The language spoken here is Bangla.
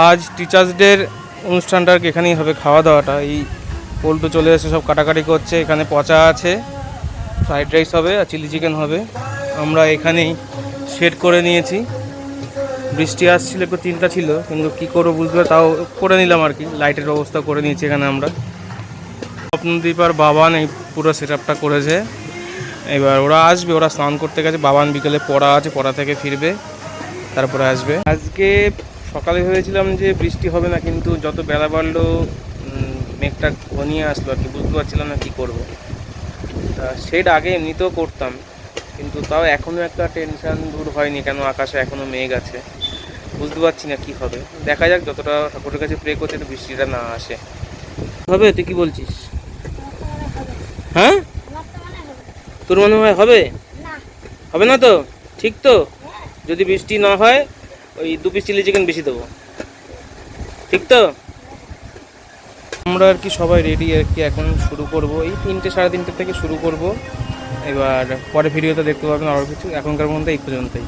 আজ টিচার্স ডের অনুষ্ঠানটা এখানেই হবে? খাওয়া দাওয়াটা? এই পোল্টু চলে এসে সব কাটাকাটি করছে, এখানে পচা আছে ফ্রাইড রাইস হবে আর চিলি চিকেন হবে। আমরা এখানেই সেট করে নিয়েছি। বৃষ্টি আসছিল, একটু চিন্তা ছিল, কিন্তু কী করব বুঝবে তাও করে নিলাম আর কি। লাইটের ব্যবস্থা করে নিয়েছি এখানে আমরা। স্বপ্নদীপ আর বাবান এই পুরো সেট আপটা করেছে। এবার ওরা আসবে, ওরা স্নান করতে গেছে, বাবান বিকেলে পড়া আছে, পড়া থেকে ফিরবে, তারপরে আসবে। আজকে সকালে ভেবেছিলাম যে বৃষ্টি হবে না কিন্তু যত বেলা বাড়লো মেঘটা ঘনিয়ে আসলো আর কি বুঝতে পারছিলাম না কী করব। তা সেটা আগে এমনিতেও করতাম কিন্তু তাও এখনও একটা টেনশান দূর হয়নি কেন আকাশে এখনও মেঘ আছে বুঝতে পারছি না কী হবে। দেখা যাক যতটা ঠাকুরের কাছে প্রে করছে তো বৃষ্টিটা না আসে। হবে তুই কি বলছিস? হ্যাঁ? তোর মনে হয় হবে? হবে না তো? ঠিক তো? যদি বৃষ্টি না হয় ওই দু পিস চিলি চিকেন বেশি দেবো। ঠিক তো? আমরা আর কি সবাই রেডি আর কি এখন শুরু করব। এই তিনটে সাড়ে তিনটে থেকে শুরু করব। এবার পরে ভিডিওতে দেখতে পাবেন আরও কিছু। এখনকার মধ্যে এই পর্যন্তই।